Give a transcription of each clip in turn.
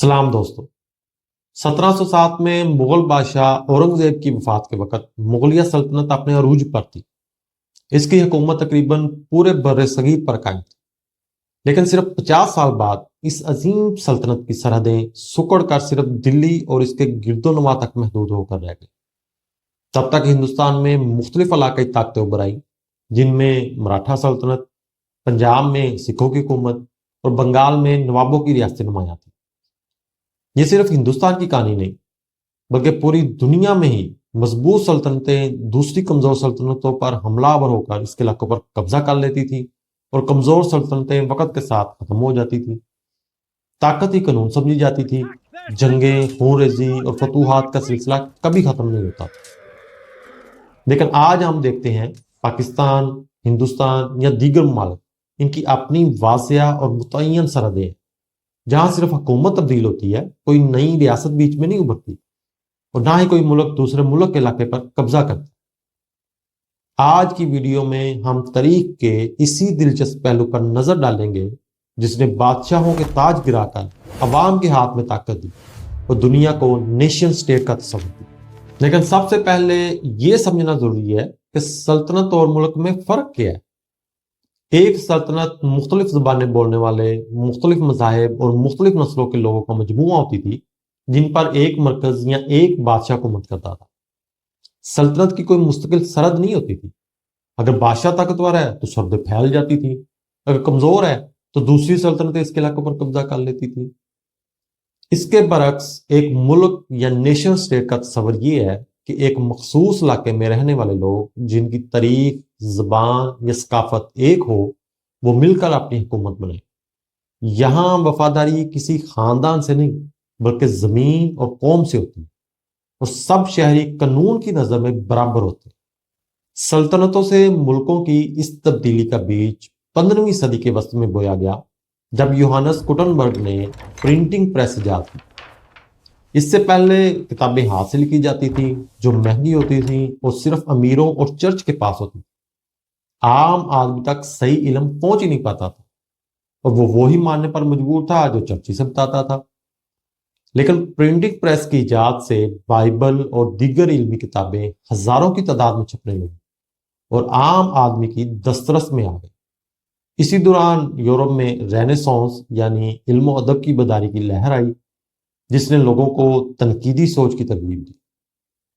سلام دوستو۔ سترہ سو سات میں مغل بادشاہ اورنگزیب کی وفات کے وقت مغلیہ سلطنت اپنے عروج پر تھی۔ اس کی حکومت تقریباً پورے بر صغیر پر قائم تھی۔ لیکن صرف پچاس سال بعد اس عظیم سلطنت کی سرحدیں سکڑ کر صرف دلی اور اس کے گرد و نما تک محدود ہو کر رہ گئی تب تک ہندوستان میں مختلف علاقائی طاقتیں ابھر آئیں، جن میں مراٹھا سلطنت، پنجاب میں سکھوں کی حکومت اور بنگال میں نوابوں کی ریاست نمایاں تھی یہ صرف ہندوستان کی کہانی نہیں، بلکہ پوری دنیا میں ہی مضبوط سلطنتیں دوسری کمزور سلطنتوں پر حملہ آور ہو کر اس کے علاقوں پر قبضہ کر لیتی تھی اور کمزور سلطنتیں وقت کے ساتھ ختم ہو جاتی تھی طاقت ہی قانون سمجھی جاتی تھی۔ جنگیں خون ریزی اور فتوحات کا سلسلہ کبھی ختم نہیں ہوتا۔ لیکن آج ہم دیکھتے ہیں پاکستان، ہندوستان یا دیگر ممالک ان کی اپنی واضح اور متعین سرحدیں۔ جہاں صرف حکومت تبدیل ہوتی ہے، کوئی نئی ریاست بیچ میں نہیں ابھرتی اور نہ ہی کوئی ملک دوسرے ملک کے علاقے پر قبضہ کرتا۔ آج کی ویڈیو میں ہم تاریخ کے اسی دلچسپ پہلو پر نظر ڈالیں گے جس نے بادشاہوں کے تاج گرا کر عوام کے ہاتھ میں طاقت دی اور دنیا کو نیشن سٹیٹ کا تصور دی لیکن سب سے پہلے یہ سمجھنا ضروری ہے کہ سلطنت اور ملک میں فرق کیا ہے۔ ایک سلطنت مختلف زبانیں بولنے والے، مختلف مذاہب اور مختلف نسلوں کے لوگوں کا مجموعہ ہوتی تھی، جن پر ایک مرکز یا ایک بادشاہ کو مت کرتا تھا۔ سلطنت کی کوئی مستقل سرحد نہیں ہوتی تھی۔ اگر بادشاہ طاقتور ہے تو سرحدیں پھیل جاتی تھی، اگر کمزور ہے تو دوسری سلطنتیں اس کے علاقوں پر قبضہ کر لیتی تھی۔ اس کے برعکس ایک ملک یا نیشن سٹیٹ کا تصور یہ ہے کہ ایک مخصوص علاقے میں رہنے والے لوگ جن کی تاریخ، زبان یا ثقافت ایک ہو، وہ مل کر اپنی حکومت بنائے یہاں وفاداری کسی خاندان سے نہیں، بلکہ زمین اور قوم سے ہوتی ہے۔ اور سب شہری قانون کی نظر میں برابر ہوتے سلطنتوں سے ملکوں کی اس تبدیلی کا بیچ پندرہویں صدی کے وسط میں بویا گیا، جب یوہانس کٹنبرگ نے پرنٹنگ پریس ایجاد کی۔ اس سے پہلے کتابیں حاصل کی جاتی تھیں، جو مہنگی ہوتی تھیں اور صرف امیروں اور چرچ کے پاس ہوتی۔ عام آدمی تک صحیح علم پہنچ ہی نہیں پاتا تھا۔ اور وہ وہی ماننے پر مجبور تھا جو چرچی سے بتاتا تھا۔ لیکن پرنٹنگ پریس کی ایجاد سے بائبل اور دیگر علمی کتابیں ہزاروں کی تعداد میں چھپنے لگی اور عام آدمی کی دسترس میں آ گئی اسی دوران یورپ میں رینیسانس یعنی علم و ادب کی بداری کی لہر آئی۔ جس نے لوگوں کو تنقیدی سوچ کی ترغیب دی۔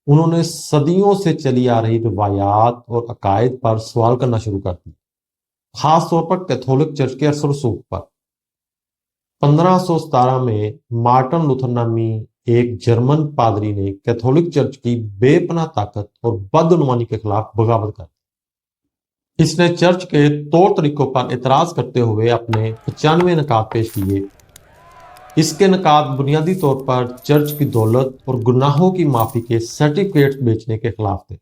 انہوں نے صدیوں سے چلی آ رہی روایات اور عقائد پر سوال کرنا شروع کر دی خاص طور پر کیتھولک چرچ کے اثر رسوخ پر۔ پندرہ سو ستارہ میں مارٹن لوتھر نامی ایک جرمن پادری نے کیتھولک چرچ کی بے پناہ طاقت اور بدعنوانی کے خلاف بغاوت کر اس نے چرچ کے طور طریقوں پر اعتراض کرتے ہوئے اپنے پچانوے نکات پیش کیے۔ اس کے نکات بنیادی طور پر چرچ کی دولت اور گناہوں کی معافی کے سرٹیفکیٹس بیچنے کے خلاف تھے۔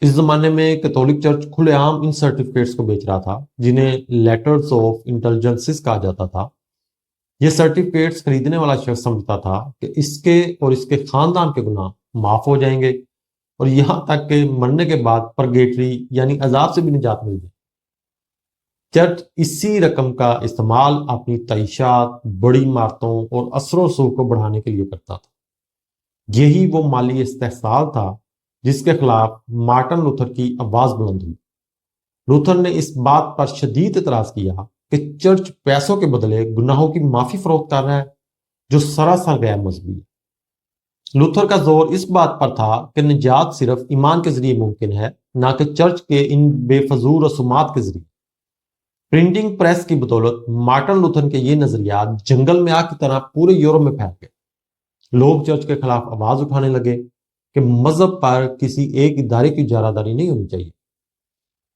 اس زمانے میں کیتھولک چرچ کھلے عام ان سرٹیفکیٹس کو بیچ رہا تھا، جنہیں لیٹرز آف انٹیلیجنس کہا جاتا تھا۔ یہ سرٹیفکیٹس خریدنے والا شخص سمجھتا تھا کہ اس کے اور اس کے خاندان کے گناہ معاف ہو جائیں گے اور یہاں تک کہ مرنے کے بعد پرگیٹری یعنی عذاب سے بھی نجات مل جائے۔ چرچ اسی رقم کا استعمال اپنی تعیشات، بڑی عمارتوں اور اثر و رسوخ کو بڑھانے کے لیے کرتا تھا۔ یہی وہ مالی استحصال تھا جس کے خلاف مارٹن لوتھر کی آواز بلند ہوئی۔ لوتھر نے اس بات پر شدید اعتراض کیا کہ چرچ پیسوں کے بدلے گناہوں کی معافی فروخت کر رہا ہے، جو سراسر غیر مذہبی ہے۔ لوتھر کا زور اس بات پر تھا کہ نجات صرف ایمان کے ذریعے ممکن ہے، نہ کہ چرچ کے ان بے فضول رسومات کے ذریعے۔ پرنٹنگ پریس کی بدولت مارٹن لوتھن کے یہ نظریات جنگل میں آگ کی طرح پورے یورپ میں پھیل گئے۔ لوگ چرچ کے خلاف آواز اٹھانے لگے کہ مذہب پر کسی ایک ادارے کی جارہ داری نہیں ہونی چاہیے۔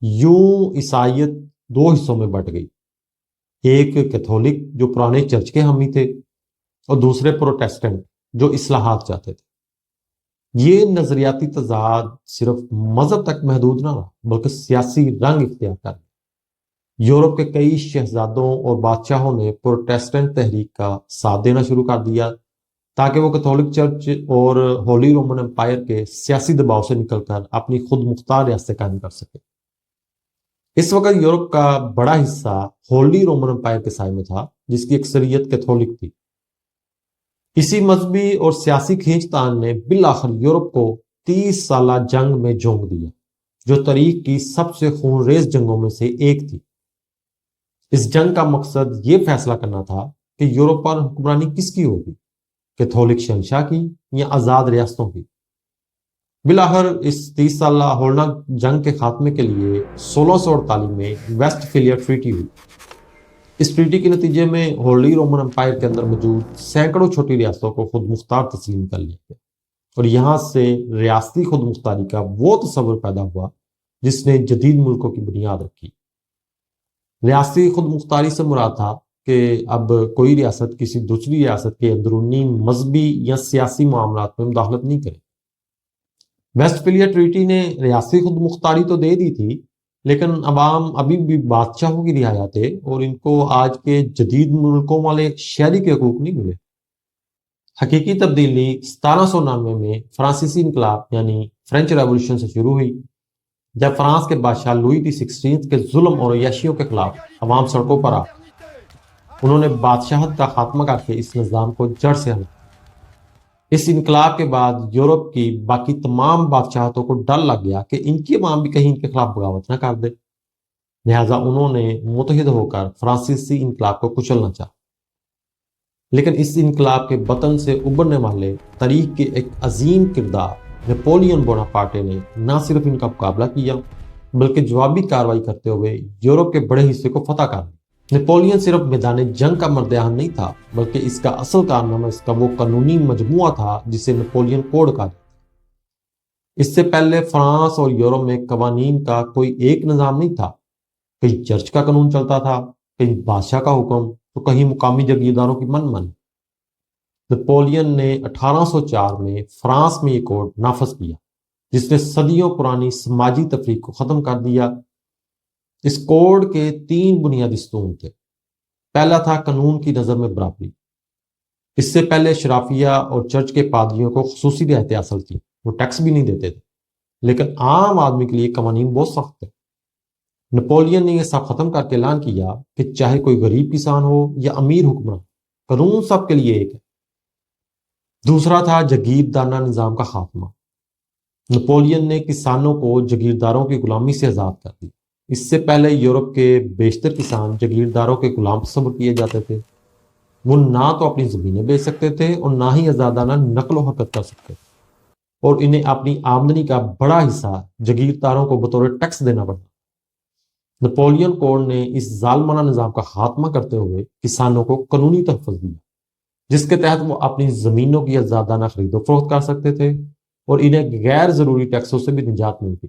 یوں عیسائیت دو حصوں میں بٹ گئی۔ ایک کیتھولک جو پرانے چرچ کے حامی تھے اور دوسرے پروٹیسٹنٹ جو اصلاحات چاہتے تھے۔ یہ نظریاتی تضاد صرف مذہب تک محدود نہ رہا، بلکہ سیاسی رنگ اختیار کر یورپ کے کئی شہزادوں اور بادشاہوں نے پروٹیسٹنٹ تحریک کا ساتھ دینا شروع کر دیا تاکہ وہ کیتھولک چرچ اور ہولی رومن امپائر کے سیاسی دباؤ سے نکل کر اپنی خود مختار ریاستیں قائم کر سکے۔ اس وقت یورپ کا بڑا حصہ ہولی رومن امپائر کے سائے میں تھا، جس کی اکثریت کیتھولک تھی۔ اسی مذہبی اور سیاسی کھینچ تان نے بالآخر یورپ کو تیس سالہ جنگ میں جھونک دیا، جو تاریخ کی سب سے خون ریز جنگوں میں سے ایک تھی۔ اس جنگ کا مقصد یہ فیصلہ کرنا تھا کہ یورپ پر حکمرانی کس کی ہوگی؟ کیتھولک شہنشاہ کی یا آزاد ریاستوں کی؟ بلاخر اس تیس سالہ ہولنا جنگ کے خاتمے کے لیے سولہ سو اڑتالیس میں ویسٹ فیلیا ٹریٹی ہوئی۔ اس ٹریٹی کے نتیجے میں ہولڈی رومن امپائر کے اندر موجود سینکڑوں چھوٹی ریاستوں کو خود مختار تسلیم کر لیا گیا۔ اور یہاں سے ریاستی خود مختاری کا وہ تصور پیدا ہوا جس نے جدید ملکوں کی بنیاد رکھی۔ ریاستی خود مختاری سے مراد تھا کہ اب کوئی ریاست کسی دوسری ریاست کے اندرونی مذہبی یا سیاسی معاملات میں مداخلت نہیں کرے۔ ویسٹ فلیا ٹریٹی نے ریاستی خود مختاری تو دے دی تھی، لیکن عوام ابھی بھی بادشاہوں کی رعایا تھے اور ان کو آج کے جدید ملکوں والے شہری کے حقوق نہیں ملے۔ حقیقی تبدیلی ستارہ سو نامے میں فرانسیسی انقلاب یعنی فرینچ ریولوشن سے شروع ہوئی۔ جب فرانس کے بادشاہ لوئی دی سکسٹینتھ کے ظلم اور یشیوں کے خلاف عوام سڑکوں پر آ، انہوں نے بادشاہت کا خاتمہ کر کے اس نظام کو جڑ سے حل اس انقلاب کے بعد یورپ کی باقی تمام بادشاہتوں کو ڈر لگ گیا کہ ان کی عوام بھی کہیں ان کے خلاف بغاوت نہ کر دے۔ لہٰذا انہوں نے متحد ہو کر فرانسیسی انقلاب کو کچلنا چاہا۔ لیکن اس انقلاب کے بطن سے ابھرنے والے تاریخ کے ایک عظیم کردار نیپولین بونا پارٹے نے نہ صرف ان کا مقابلہ کیا، بلکہ جوابی کاروائی کرتے ہوئے یورپ کے بڑے حصے کو فتح کر دیا نیپولین صرف میدان جنگ کا مردیان نہیں تھا، بلکہ اس کا اصل کارنامہ، اس کا وہ قانونی مجموعہ تھا جسے نیپولین کوڈ کہا اس سے پہلے فرانس اور یورپ میں قوانین کا کوئی ایک نظام نہیں تھا۔ کہیں چرچ کا قانون چلتا تھا، کہیں بادشاہ کا حکم، تو کہیں مقامی جگیرداروں کی من من۔ نپولین نے اٹھارہ سو چار میں فرانس میں یہ کوڈ نافذ کیا، جس نے صدیوں پرانی سماجی تفریق کو ختم کر دیا۔ اس کوڈ کے تین بنیادی ستون تھے۔ پہلا تھا قانون کی نظر میں برابری۔ اس سے پہلے شرافیہ اور چرچ کے پادریوں کو خصوصی رعایتیں حاصل تھیں وہ ٹیکس بھی نہیں دیتے تھے۔ لیکن عام آدمی کے لیے قوانین بہت سخت تھے۔ نپولین نے یہ سب ختم کر کے اعلان کیا کہ چاہے کوئی غریب کسان ہو یا امیر حکمران، قانون سب کے لیے ایک ہے۔ دوسرا تھا جگیردانہ نظام کا خاتمہ۔ نپولین نے کسانوں کو جگیرداروں کی غلامی سے آزاد کر دی اس سے پہلے یورپ کے بیشتر کسان جگیرداروں کے غلام تصور کیے جاتے تھے۔ وہ نہ تو اپنی زمینیں بیچ سکتے تھے اور نہ ہی آزادانہ نقل و حرکت کر سکتے تھے۔ اور انہیں اپنی آمدنی کا بڑا حصہ جگیرداروں کو بطور ٹیکس دینا پڑتا نپولین کوڈ نے اس ظالمانہ نظام کا خاتمہ کرتے ہوئے کسانوں کو قانونی تحفظ دیا۔ جس کے تحت وہ اپنی زمینوں کی آزادانہ خرید و فروخت کر سکتے تھے اور انہیں غیر ضروری ٹیکسوں سے بھی نجات ملتی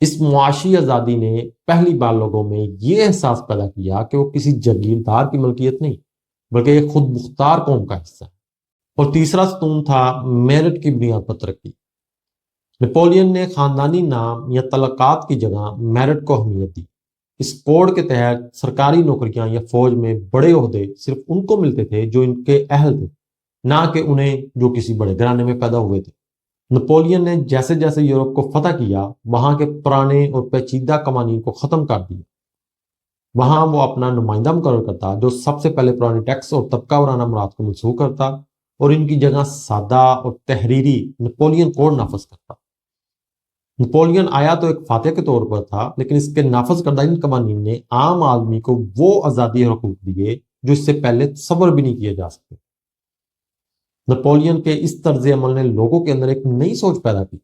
اس معاشی آزادی نے پہلی بار لوگوں میں یہ احساس پیدا کیا کہ وہ کسی جگیردار کی ملکیت نہیں، بلکہ ایک خود مختار قوم کا حصہ ہے۔ اور تیسرا ستون تھا میرٹ کی بنیاد پر ترقی۔ نیپولین نے خاندانی نام یا تلقات کی جگہ میرٹ کو اہمیت دی۔ اس کوڈ کے تحت سرکاری نوکریاں یا فوج میں بڑے عہدے صرف ان کو ملتے تھے جو ان کے اہل تھے، نہ کہ انہیں جو کسی بڑے گھرانے میں پیدا ہوئے تھے۔ نپولین نے جیسے جیسے یورپ کو فتح کیا، وہاں کے پرانے اور پیچیدہ قوانین کو ختم کر دیا۔ وہاں وہ اپنا نمائندہ مقرر کرتا، جو سب سے پہلے پرانے ٹیکس اور طبقہ ورانہ مراد کو منسوخ کرتا اور ان کی جگہ سادہ اور تحریری نپولین کوڈ نافذ کرتا۔ نپولین آیا تو ایک فاتح کے طور پر تھا، لیکن اس کے نافذ کردہ ان قوانین نے عام آدمی کو وہ آزادی حقوق دیے جو اس سے پہلے تصور بھی نہیں کیے جا سکتے نپولین کے اس طرز عمل نے لوگوں کے اندر ایک نئی سوچ پیدا کی۔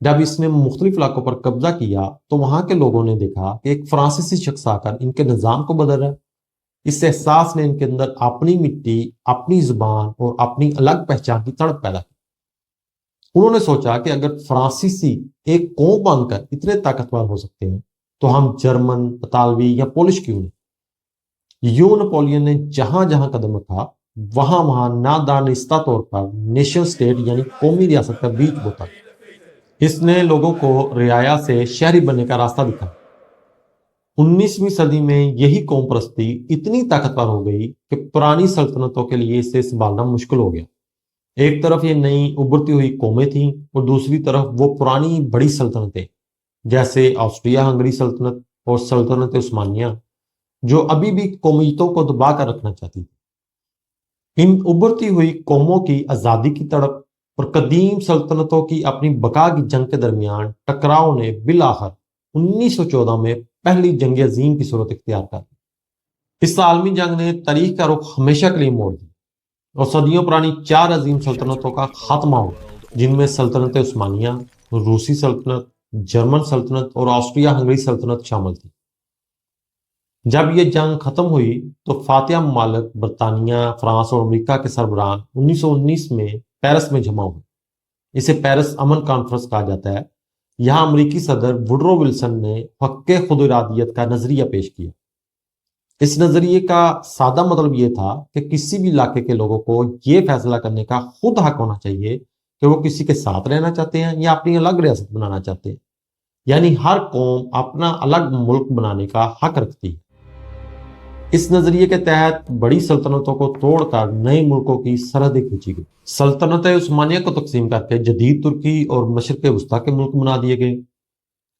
جب اس نے مختلف علاقوں پر قبضہ کیا، تو وہاں کے لوگوں نے دیکھا کہ ایک فرانسیسی شخص آ کر ان کے نظام کو بدل رہا ہے۔ اس احساس نے ان کے اندر اپنی مٹی، اپنی زبان اور اپنی الگ پہچان کی تڑپ پیدا کی۔ انہوں نے سوچا کہ اگر فرانسیسی ایک قوم بن کر اتنے طاقتور ہو سکتے ہیں، تو ہم جرمن اطالوی یا پولش کیوں نہیں؟ یوں نپولین نے جہاں جہاں قدم رکھا، وہاں وہاں نادانستہ طور پر نیشنل سٹیٹ یعنی قومی ریاست کا بیچ بوتا۔ اس نے لوگوں کو رعایا سے شہری بننے کا راستہ دکھا۔ انیسویں صدی میں یہی قوم پرستی اتنی طاقتور ہو گئی کہ پرانی سلطنتوں کے لیے اسے سنبھالنا مشکل ہو گیا۔ ایک طرف یہ نئی ابھرتی ہوئی قومیں تھیں اور دوسری طرف وہ پرانی بڑی سلطنتیں، جیسے آسٹریا ہنگری سلطنت اور سلطنت عثمانیہ، جو ابھی بھی قومیتوں کو دبا کر رکھنا چاہتی تھی ان ابھرتی ہوئی قوموں کی آزادی کی تڑپ اور قدیم سلطنتوں کی اپنی بقا کی جنگ کے درمیان ٹکراؤ نے بالآخر انیس سو چودہ میں پہلی جنگ عظیم کی صورت اختیار کر دی۔ اس عالمی جنگ نے تاریخ کا رخ ہمیشہ کے لیے موڑ دی اور صدیوں پرانی چار عظیم سلطنتوں کا خاتمہ ہو جن میں سلطنت عثمانیہ، روسی سلطنت، جرمن سلطنت اور آسٹریا ہنگری سلطنت شامل تھی۔ جب یہ جنگ ختم ہوئی تو فاتحہ ممالک برطانیہ، فرانس اور امریکہ کے سربراہ انیس سو انیس میں پیرس میں جمع ہوئے۔ اسے پیرس امن کانفرنس کہا جاتا ہے۔ یہاں امریکی صدر وڈرو ولسن نے حق خود ارادیت کا نظریہ پیش کیا۔ اس نظریے کا سادہ مطلب یہ تھا کہ کسی بھی علاقے کے لوگوں کو یہ فیصلہ کرنے کا خود حق ہونا چاہیے کہ وہ کسی کے ساتھ رہنا چاہتے ہیں یا اپنی الگ ریاست بنانا چاہتے ہیں۔ یعنی ہر قوم اپنا الگ ملک بنانے کا حق رکھتی ہے۔ اس نظریے کے تحت بڑی سلطنتوں کو توڑ کر نئے ملکوں کی سرحدیں کھینچی گئی۔ سلطنت عثمانیہ کو تقسیم کر کے جدید ترکی اور مشرق وسطی کے ملک بنا دیے گئے۔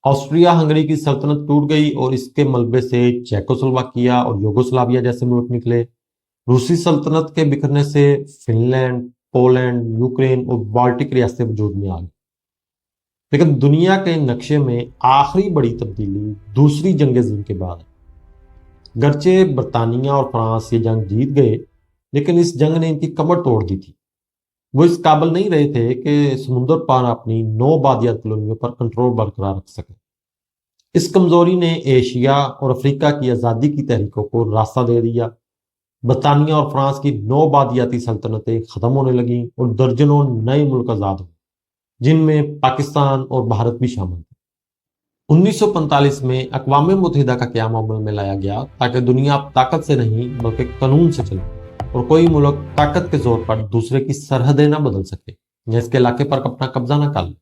آسٹریا ہنگری کی سلطنت ٹوٹ گئی اور اس کے ملبے سے چیکوسلواکیا اور یوگوسلاویا جیسے ملک نکلے۔ روسی سلطنت کے بکھرنے سے فن لینڈ پولینڈ، یوکرین اور بالٹک ریاستیں وجود میں آ گئی لیکن دنیا کے نقشے میں آخری بڑی تبدیلی دوسری جنگ عظیم کے بعد ہے۔ گرچہ برطانیہ اور فرانس یہ جنگ جیت گئے، لیکن اس جنگ نے ان کی کمر توڑ دی تھی۔ وہ اس قابل نہیں رہے تھے کہ سمندر پار اپنی نو بادیات کالونیوں پر کنٹرول برقرار رکھ سکے۔ اس کمزوری نے ایشیا اور افریقہ کی آزادی کی تحریکوں کو راستہ دے دیا۔ برطانیہ اور فرانس کی نو بادیاتی سلطنتیں ختم ہونے لگیں اور درجنوں نئے ملک آزاد ہوئے، جن میں پاکستان اور بھارت بھی شامل تھے۔ انیس سو پنتالیس میں اقوام متحدہ کا قیام عمل میں لایا گیا تاکہ دنیا طاقت سے نہیں بلکہ قانون سے چلے۔ اور کوئی ملک طاقت کے زور پر دوسرے کی سرحدیں نہ بدل سکے، یا اس کے علاقے پر اپنا قبضہ نہ کر لے۔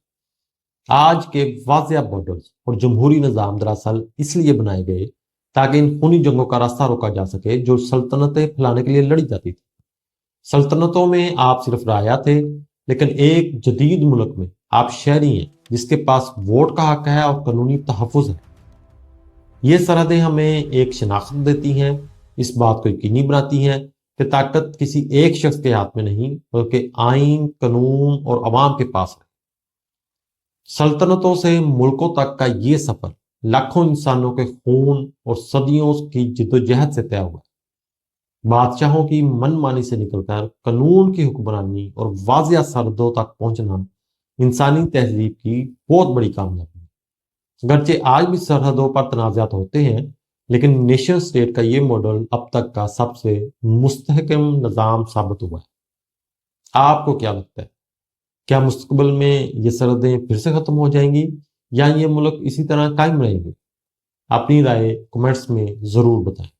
آج کے واضح بارڈرز اور جمہوری نظام دراصل اس لیے بنائے گئے تاکہ ان خونی جنگوں کا راستہ روکا جا سکے جو سلطنتیں پھیلانے کے لیے لڑی جاتی تھی۔ سلطنتوں میں آپ صرف رایا تھے، لیکن ایک جدید ملک میں آپ شہری ہیں، جس کے پاس ووٹ کا حق ہے اور قانونی تحفظ ہے۔ یہ سرحدیں ہمیں ایک شناخت دیتی ہیں، اس بات کو یقینی بناتی ہیں کہ طاقت کسی ایک شخص کے ہاتھ میں نہیں، بلکہ آئین، قانون اور عوام کے پاس ہے۔ سلطنتوں سے ملکوں تک کا یہ سفر لاکھوں انسانوں کے خون اور صدیوں کی جد و جہد سے طے ہوا۔ ہے بادشاہوں کی من مانی سے نکل کر قانون کی حکمرانی اور واضح سردوں تک پہنچنا انسانی تہذیب کی بہت بڑی کامیابی ہے۔ گرچہ آج بھی سرحدوں پر تنازعات ہوتے ہیں لیکن نیشن سٹیٹ کا یہ ماڈل اب تک کا سب سے مستحکم نظام ثابت ہوا ہے۔ آپ کو کیا لگتا ہے؟ کیا مستقبل میں یہ سرحدیں پھر سے ختم ہو جائیں گی یا یہ ملک اسی طرح قائم رہیں گے؟ اپنی رائے کمنٹس میں ضرور بتائیں۔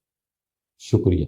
شکریہ۔